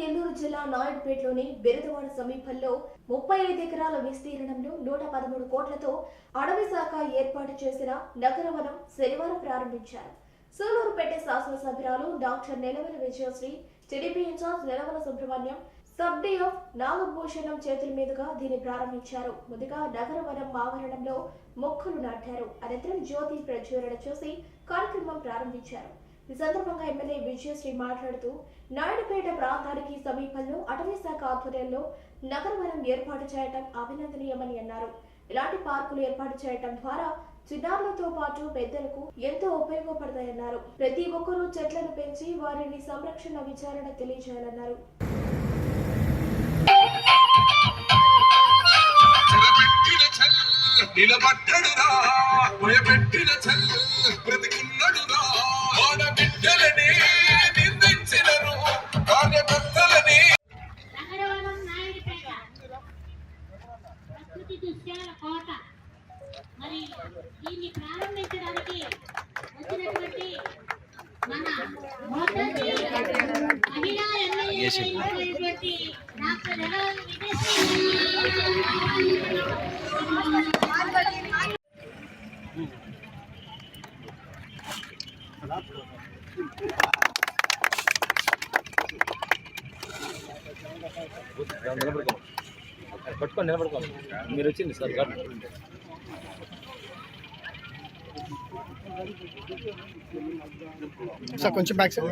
నెల్లూరు జిల్లా నాయుడుపేటలోని బెరదవాడ సమీపంలో ముప్పై ఐదు ఎకరాల విస్తీర్ణంలో నూట పదమూడు కోట్లతో అడవి శాఖ ఏర్పాటు చేసిన నగరవనం శనివారం ప్రారంభించారు. సూలూరుపేట శాసనసభ్యురాలు doctor Nelavala Vijayasree TDP in-charge Nelavala Subrahmanyam sub DF Nagabhushanam చేతుల మీదుగా దీన్ని ప్రారంభించారు. ముందుగా నగరవనం ఆవరణంలో మొక్కలు నాటారు. అనంతరం జ్యోతి ప్రజ్వలన చేసి కార్యక్రమం ప్రారంభించారు. ఈ సందర్భంగా ఎమ్మెల్యే విజయశ్రీ మాట్లాడుతూ నాయుడుపేట ప్రాంతానికి సమీపంలో అటవీ శాఖ ఆధ్వర్యంలో నగరవనం ఏర్పాటు చేయటం అభినందనీయమని అన్నారు. ఇలాంటి పార్కులు ఏర్పాటు చేయడం ద్వారా చిన్నారులతో పాటు పెద్దలకు ఎంతో ఉపయోగపడతాయన్నారు. ప్రతి ఒక్కరూ చెట్లను పెంచి వారిని సంరక్షణ విచారణ తెలియజేయాలన్నారు. నిలబట్టడురా భయపెట్టిన చల్లు బ్రతికున్నడురా దీన్ని ప్రారంభించడానికి వచ్చినటువంటి మన మొదటి మహిళా ఎమ్మెల్యే అయినటువంటి డాక్టర్ నెలవల్లి విజయశ్రీ పట్టుకొని నిలబడుకో. మీరు వచ్చింది సార్ గారు. సార్ కొంచెం బ్యాక్ సైడ్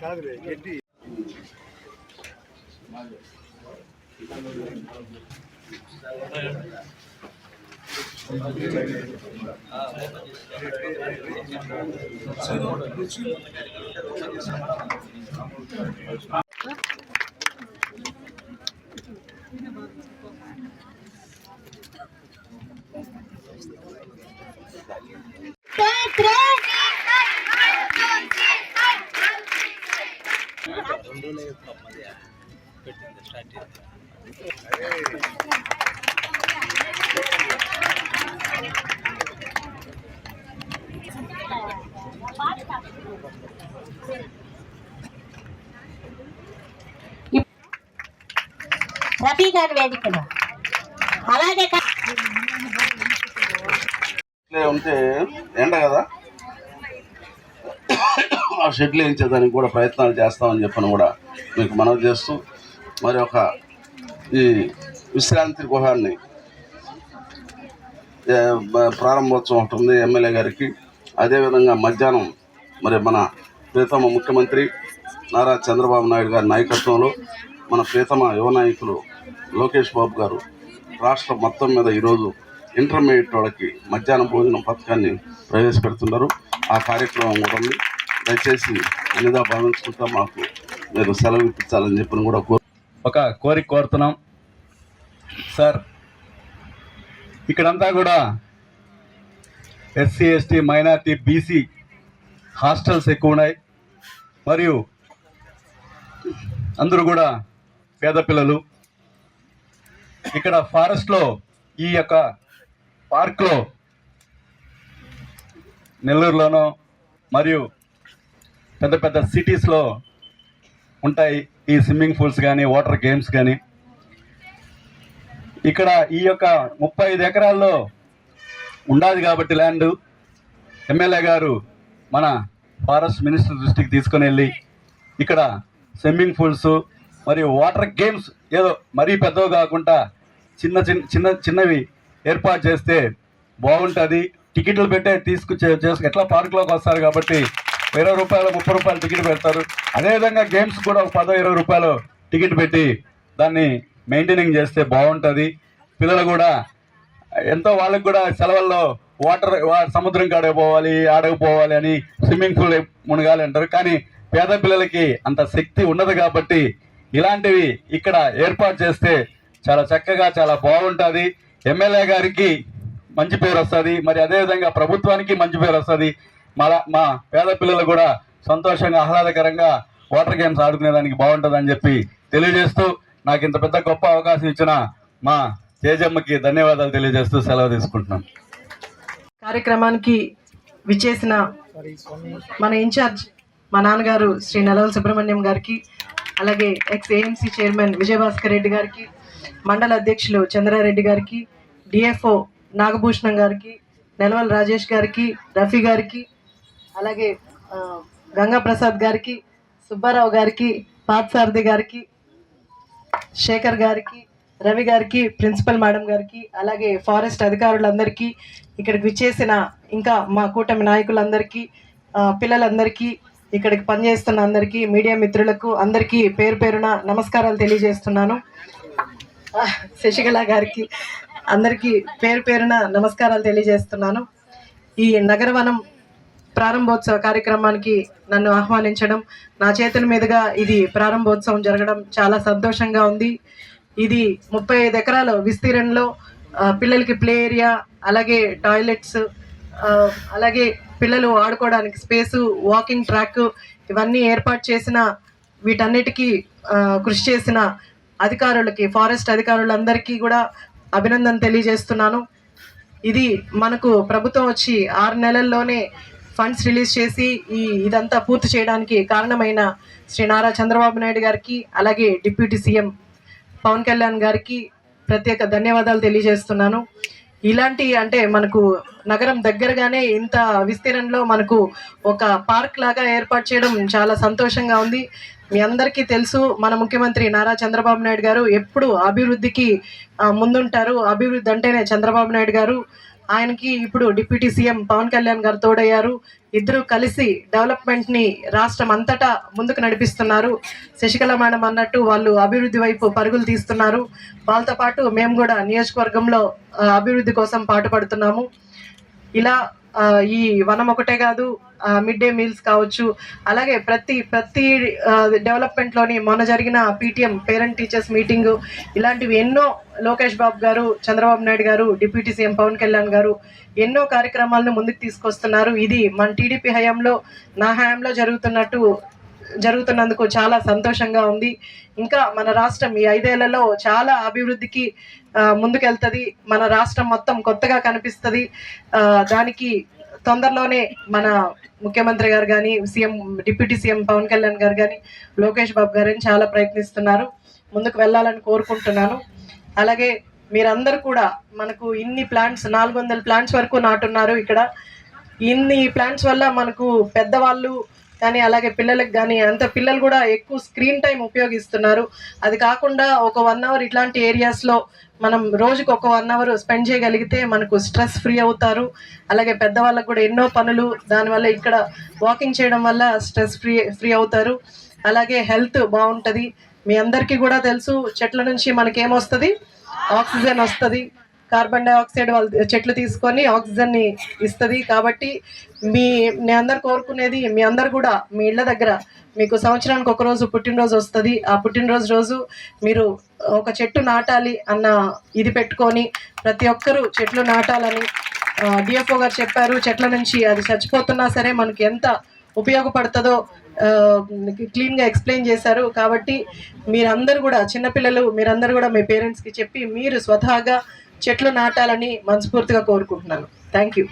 కాదులే గడ్డి. రెండు పెట్టింది స్టార్ట్ చేసి రఫీ గారి అలాగే ఉంటే ఎండ కదా? ఆ షెడ్లు వేయించేదానికి కూడా ప్రయత్నాలు చేస్తామని చెప్పని కూడా మీకు మనవి చేస్తూ మరి ఒక ఈ విశ్రాంతి గృహాన్ని ప్రారంభోత్సవం ఒకటి ఉంది ఎమ్మెల్యే గారికి. అదేవిధంగా మధ్యాహ్నం మరి మన ప్రీతమ ముఖ్యమంత్రి నారా చంద్రబాబు నాయుడు గారి నాయకత్వంలో మన ప్రీతమ యువ నాయకులు లోకేష్ బాబు గారు రాష్ట్రం మొత్తం మీద ఈరోజు ఇంటర్మీడియట్ వాళ్ళకి మధ్యాహ్నం భోజనం పథకాన్ని ప్రవేశపెడుతున్నారు. ఆ కార్యక్రమం కూడా ఉంది. దయచేసి అన్నిదా భావించుకుంటా మాకు మీరు సెలవు ఇప్పించాలని చెప్పిన కూడా కోరు ఒక కోరిక కోరుతున్నాం. సార్ ఇక్కడంతా కూడా SC ST minority BC hostels ఎక్కువ ఉన్నాయి మరియు అందరూ కూడా పేద పిల్లలు ఇక్కడ ఫారెస్ట్లో ఈ యొక్క పార్క్లో నెల్లూరులోనో మరియు పెద్ద పెద్ద సిటీస్లో ఉంటాయి ఈ స్విమ్మింగ్ పూల్స్ కానీ వాటర్ గేమ్స్ కానీ ఇక్కడ ఈ యొక్క ముప్పై ఐదు ఎకరాల్లో ఉండాది కాబట్టి ల్యాండ్ ఎమ్మెల్యే గారు మన ఫారెస్ట్ మినిస్టర్ దృష్టికి తీసుకొని వెళ్ళి ఇక్కడ స్విమ్మింగ్ పూల్స్ మరియు వాటర్ గేమ్స్ ఏదో మరీ పెద్దవి కాకుండా చిన్న చిన్న చిన్న చిన్నవి ఏర్పాటు చేస్తే బాగుంటుంది. టికెట్లు పెట్టే తీసుకు చేసుకు ఎట్లా పార్కులోకి వస్తారు కాబట్టి ఇరవై రూపాయలు ముప్పై రూపాయలు టికెట్ పెడతారు. అదేవిధంగా గేమ్స్ కూడా ఒక పదో ఇరవై రూపాయలు టికెట్ పెట్టి దాన్ని మెయింటైనింగ్ చేస్తే బాగుంటుంది. పిల్లలు కూడా ఎంతో వాళ్ళకి కూడా సెలవుల్లో వాటర్ సముద్రం కాడకపోవాలి పోవాలి అని స్విమ్మింగ్ పూల్ మునగాలి అంటారు. కానీ పేద పిల్లలకి అంత శక్తి ఉండదు కాబట్టి ఇలాంటివి ఇక్కడ ఏర్పాటు చేస్తే చాలా చక్కగా చాలా బాగుంటుంది. ఎమ్మెల్యే గారికి మంచి పేరు వస్తుంది. మరి అదేవిధంగా ప్రభుత్వానికి మంచి పేరు వస్తుంది. మా మా పేద పిల్లలు కూడా సంతోషంగా ఆహ్లాదకరంగా వాటర్ గేమ్స్ ఆడుకునేదానికి బాగుంటుందని చెప్పి తెలియజేస్తూ నాకు ఇంత పెద్ద గొప్ప అవకాశం ఇచ్చిన మా తేజమ్మకి ధన్యవాదాలు తెలియజేస్తూ సెలవు తీసుకుంటున్నాను కార్యక్రమానికి విచ్చేసిన మన ఇన్ఛార్జ్ మా నాన్నగారు శ్రీ నలవల సుబ్రహ్మణ్యం గారికి అలాగే ex AMC chairman Vijayabhaskar Reddy గారికి మండల అధ్యక్షులు చంద్రారెడ్డి గారికి డిఎఫ్ఓ నాగభూషణం గారికి నెలవల్ రాజేష్ గారికి రఫీ గారికి అలాగే గంగాప్రసాద్ గారికి సుబ్బారావు గారికి పాత్సారథి గారికి శేఖర్ గారికి రవి గారికి ప్రిన్సిపల్ మేడం గారికి అలాగే ఫారెస్ట్ అధికారులందరికీ ఇక్కడికి విచ్చేసిన ఇంకా మా కూటమి నాయకులందరికీ పిల్లలందరికీ ఇక్కడికి పనిచేస్తున్న అందరికీ మీడియా మిత్రులకు అందరికీ పేరు పేరున నమస్కారాలు తెలియజేస్తున్నాను. శశికళ గారికి అందరికీ పేరు పేరున నమస్కారాలు తెలియజేస్తున్నాను. ఈ నగరవనం ప్రారంభోత్సవ కార్యక్రమానికి నన్ను ఆహ్వానించడం నా చేతుల మీదుగా ఇది ప్రారంభోత్సవం జరగడం చాలా సంతోషంగా ఉంది. ఇది ముప్పై ఐదు ఎకరాల విస్తీర్ణంలో పిల్లలకి ప్లే ఏరియా అలాగే టాయిలెట్స్ అలాగే పిల్లలు ఆడుకోవడానికి స్పేసు వాకింగ్ ట్రాక్ ఇవన్నీ ఏర్పాటు చేసిన వీటన్నిటికీ కృషి చేసిన అధికారులకి ఫారెస్ట్ అధికారులందరికీ కూడా అభినందన తెలియజేస్తున్నాను. ఇది మనకు ప్రభుత్వం వచ్చి ఆరు నెలల్లోనే ఫండ్స్ రిలీజ్ చేసి ఈ ఇదంతా పూర్తి చేయడానికి కారణమైన శ్రీ నారా చంద్రబాబు నాయుడు గారికి అలాగే డిప్యూటీ సీఎం పవన్ కళ్యాణ్ గారికి ప్రత్యేక ధన్యవాదాలు తెలియజేస్తున్నాను. ఇలాంటి అంటే మనకు నగరం దగ్గరగానే ఇంత విస్తీర్ణంలో మనకు ఒక పార్క్ లాగా ఏర్పాటు చేయడం చాలా సంతోషంగా ఉంది. మీ అందరికీ తెలుసు మన ముఖ్యమంత్రి నారా చంద్రబాబు నాయుడు గారు ఎప్పుడు అభివృద్ధికి ముందుంటారు. అభివృద్ధి అంటేనే చంద్రబాబు నాయుడు గారు. ఆయనకి ఇప్పుడు డిప్యూటీ సీఎం పవన్ కళ్యాణ్ గారు తోడయ్యారు. ఇద్దరు కలిసి డెవలప్మెంట్ని రాష్ట్రం అంతటా ముందుకు నడిపిస్తున్నారు. శశికళ మేడం అన్నట్టు వాళ్ళు అభివృద్ధి వైపు పరుగులు తీస్తున్నారు. వాళ్ళతో పాటు మేము కూడా నియోజకవర్గంలో అభివృద్ధి కోసం పాటుపడుతున్నాము. ఇలా ఈ వనం ఒకటే కాదు మిడ్ డే మీల్స్ కావచ్చు అలాగే ప్రతి ప్రతి డెవలప్మెంట్లోని మొన్న జరిగిన పీటీఎం పేరెంట్ టీచర్స్ మీటింగ్ ఇలాంటివి ఎన్నో లోకేష్ బాబు గారు చంద్రబాబు నాయుడు గారు డిప్యూటీ సీఎం పవన్ కళ్యాణ్ గారు ఎన్నో కార్యక్రమాలను ముందుకు తీసుకొస్తున్నారు. ఇది మన టీడీపీ హయాంలో నా హయాంలో జరుగుతున్నట్టు జరుగుతున్నందుకు చాలా సంతోషంగా ఉంది. ఇంకా మన రాష్ట్రం ఈ ఐదేళ్ళలో చాలా అభివృద్ధికి ముందుకెళ్తుంది. మన రాష్ట్రం మొత్తం కొత్తగా కనిపిస్తుంది. దానికి తొందరలోనే మన ముఖ్యమంత్రి గారు కానీ CM deputy CM Pavan Kalyan గారు కానీ లోకేష్ బాబు గారు చాలా ప్రయత్నిస్తున్నారు. ముందుకు వెళ్ళాలని కోరుకుంటున్నాను. అలాగే మీరందరూ కూడా మనకు ఇన్ని ప్లాంట్స్ నాలుగు వందల ప్లాంట్స్ వరకు నాటున్నారు ఇక్కడ. ఇన్ని ప్లాంట్స్ వల్ల మనకు పెద్దవాళ్ళు కానీ అలాగే పిల్లలకు కానీ అంత పిల్లలు కూడా ఎక్కువ స్క్రీన్ టైం ఉపయోగిస్తున్నారు. అది కాకుండా ఒక వన్ అవర్ ఇట్లాంటి ఏరియాస్లో మనం రోజుకు ఒక వన్ అవర్ స్పెండ్ చేయగలిగితే మనకు స్ట్రెస్ ఫ్రీ అవుతారు. అలాగే పెద్దవాళ్ళకు కూడా ఎన్నో పనులు దానివల్ల ఇక్కడ వాకింగ్ చేయడం వల్ల స్ట్రెస్ ఫ్రీ ఫ్రీ అవుతారు. అలాగే హెల్త్ బాగుంటుంది. మీ అందరికీ కూడా తెలుసు చెట్ల నుంచి మనకేమొస్తుంది? ఆక్సిజన్ వస్తుంది. కార్బన్ డైఆక్సైడ్ వాళ్ళు చెట్లు తీసుకొని ఆక్సిజన్ని ఇస్తుంది. కాబట్టి మీ నేను అందరు కోరుకునేది మీ అందరు కూడా మీ ఇళ్ళ దగ్గర మీకు సంవత్సరానికి ఒక రోజు పుట్టినరోజు వస్తుంది. ఆ పుట్టినరోజు రోజు మీరు ఒక చెట్టు నాటాలి అన్న ఇది పెట్టుకొని ప్రతి ఒక్కరూ చెట్లు నాటాలని డిఎఫ్ఓ గారు చెప్పారు. చెట్ల నుంచి అది చచ్చిపోతున్నా సరే మనకి ఎంత ఉపయోగపడుతుందో క్లీన్గా ఎక్స్ప్లెయిన్ చేశారు. కాబట్టి మీరందరూ కూడా చిన్నపిల్లలు మీరందరూ కూడా మీ పేరెంట్స్కి చెప్పి మీరు స్వతహాగా చెట్లు నాటాలని మనస్ఫూర్తిగా కోరుకుంటున్నాను. Thank you